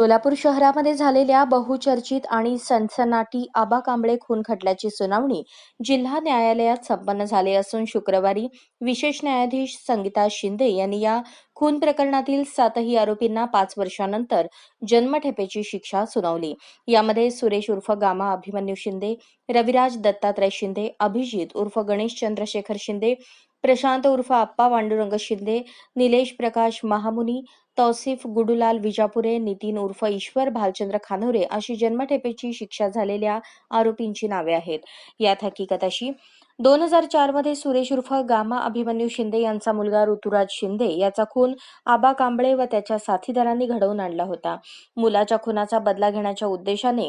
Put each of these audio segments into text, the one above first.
सोलापूर शहरामध्ये झालेल्या बहुचर्चित आणि सनसनाटी आबा कांबळे खून खटल्याची सुनावणी जिल्हा न्यायालयात संपन्न झाली असून शुक्रवारी विशेष न्यायाधीश संगीता शिंदे यांनी या खून प्रकरणातील सातही आरोपींना पाच वर्षानंतर जन्मठेपेची शिक्षा सुनावली. यामध्ये सुरेश उर्फ गामा अभिमन्यू शिंदे रविराज दत्तात्रय शिंदे अभिजित उर्फ गणेश चंद्रशेखर शिंदे प्रशांत उर्फ आप्पा पांडुरंग शिंदे निलेश प्रकाश महामुनी तौसिफ गुडुलाल विजापुरे नितीन उर्फ ईश्वर भालचंद्र खानोरे अशी जन्मठेपेची शिक्षा झालेल्या आरोपींची नावे आहेत. यात हकीकत अशी दोन हजार चारमध्ये सुरेश उर्फ गामा अभिमन्यू शिंदे यांचा मुलगा ऋतुराज शिंदे याचा खून आबा कांबळे व त्याच्या साथीदारांनी घडवून आणला होता. मुलाच्या खुनाचा बदला घेण्याच्या उद्देशाने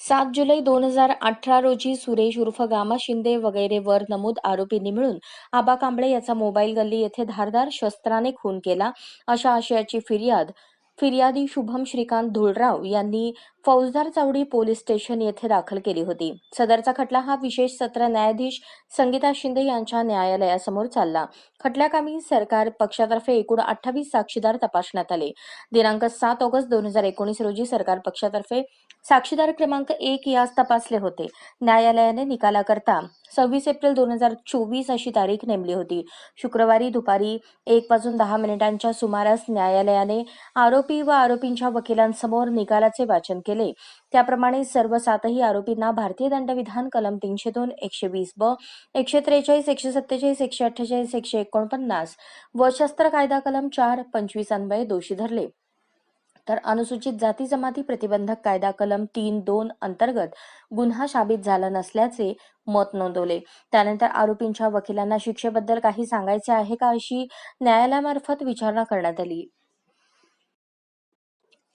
सात जुलै दोन हजार अठरा रोजी सुरेश उर्फ गामा शिंदे वगैरे वर नमूद आरोपींनी मिळून आबा कांबळे याचा मोबाईल गल्ली येथे धारदार शस्त्राने खून केला. अशा आशयाची फिर्याद फिर्यादी शुभम श्रीकांत धुळराव यांनी फौजदार चावडी पोलीस स्टेशन येथे दाखल केली होती. सदरचा खटला हा विशेष सत्र न्यायाधीश संगीता शिंदे यांच्या न्यायालयासमोर चालला. खटल्याकामी सरकार पक्षातर्फे एकूण अठ्ठावीस साक्षीदार तपासण्यात आले. दिनांक सात ऑगस्ट दोन हजार एकोणीस रोजी सरकार पक्षातर्फे साक्षीदार क्रमांक एक यास तपासले होते. न्यायालयाने निकालाकरता सव्वीस एप्रिल दोन हजार चोवीस अशी तारीख नेमली होती. शुक्रवारी दुपारी एक वाजून दहा मिनिटांच्या सुमारास न्यायालयाने आरोपी व आरोपींच्या वकिलांसमोर निकालाचे वाचन केले. त्याप्रमाणे सर्व सातही आरोपींना भारतीय दंडविधान कलम तीनशे दोन एकशे वीस ब एकशे त्रेचाळीस एकशे सत्तेचाळीस एकशे अठ्ठेचाळीस एकशे एकोणपन्नास व शस्त्र कायदा कलम चार पंचवीस अन्वये दोषी धरले. तर अनुसूचित जाती जमाती प्रतिबंधक कायदा कलम तीन दोन अंतर्गत गुन्हा साबित झाला नसल्याचे मत नोंदवले. त्यानंतर आरोपींच्या वकिलांना शिक्षेबद्दल काही सांगायचे आहे का अशी न्यायालयामार्फत विचारणा करण्यात आली.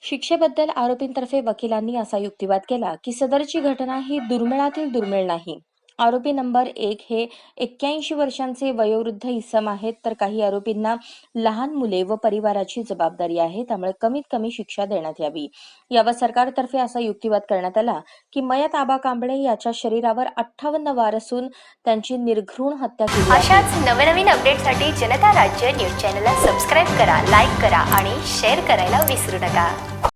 शिक्षेबद्दल आरोपींतर्फे वकिलांनी असा युक्तिवाद केला की सदरची घटना ही दुर्मिळातील दुर्मिळ नाही. आरोपी नंबर एक हे एक्क्याऐंशी वर्षांचे वयोवृद्ध इसम आहेत. तर काही आरोपींना लहान मुले व परिवाराची जबाबदारी आहे. त्यामुळे कमीत कमी शिक्षा देण्यात यावी. यावर सरकारतर्फे असा युक्तिवाद करण्यात आला की मयत आबा कांबळे याच्या शरीरावर अठ्ठावन्न वार असून त्यांची निर्घृण हत्या केली अशाच नवनवीन अपडेटसाठी जनता राज्य न्यूज चॅनलला सबस्क्राईब करा लाईक करा आणि शेअर करायला विसरू नका.